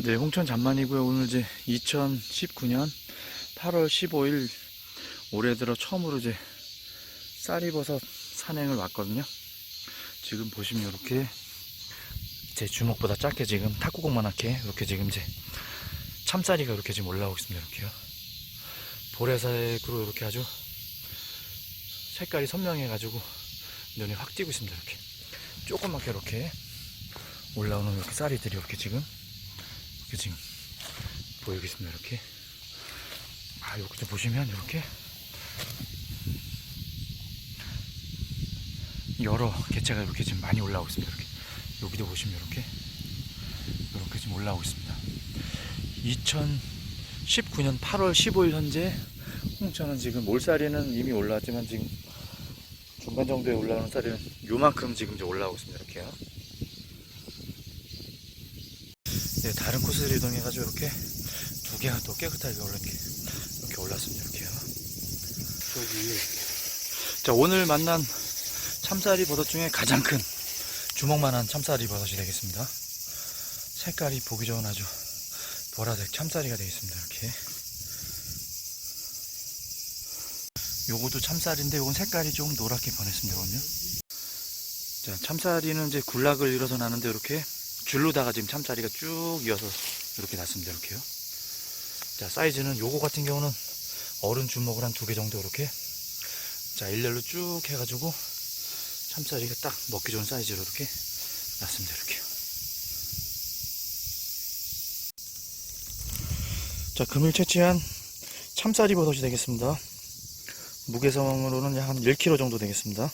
네, 홍천 잠만이고요. 오늘 이제 2019년 8월 15일 올해 들어 처음으로 이제 쌀이버섯 산행을 왔거든요. 지금 보시면 이렇게 제 주먹보다 작게 지금 탁구공만하게 이렇게 지금 이제 참쌀이가 이렇게 지금 올라오고 있습니다. 이렇게요. 보라색으로 이렇게 아주 색깔이 선명해가지고 눈이 확 띄고 있습니다. 이렇게 조그맣게 이렇게 올라오는 이렇게 쌀이들이 이렇게 지금 이렇게 지금 보이고 있습니다. 이렇게 아 이렇게 보시면 이렇게 여러 개체가 이렇게 지금 많이 올라오고 있습니다. 이렇게 여기도 보시면 이렇게 이렇게 지금 올라오고 있습니다. 2019년 8월 15일 현재 홍천은 지금 몰살이는 이미 올라왔지만 지금 중간 정도에 올라오는 쌀이는 요만큼 지금 이제 올라오고 있습니다. 이렇게요. 네, 다른 코스를 이동해가지고 이렇게 두 개가 더 깨끗하게 올라 이렇게 이렇게 올랐습니다. 이렇게요. 자 오늘 만난 참쌀이 버섯 중에 가장 큰 주먹만한 참쌀이 버섯이 되겠습니다. 색깔이 보기 좋은 아주 보라색 참쌀이가 되겠습니다. 이렇게. 요거도 참쌀인데 요건 색깔이 좀 노랗게 변했습니다. 요건요. 자 참쌀이는 이제 군락을 이뤄서 나는데 이렇게 줄로다가 지금 참쌀이가 쭉 이어서 이렇게 났습니다. 이렇게요. 자 사이즈는 요거 같은 경우는 어른 주먹을 한 두 개 정도 이렇게 자 일렬로 쭉 해가지고 참쌀이가 딱 먹기 좋은 사이즈로 이렇게 났습니다. 이렇게요. 자 금일 채취한 참쌀이 버섯이 되겠습니다. 무게성으로는 한 1kg 정도 되겠습니다.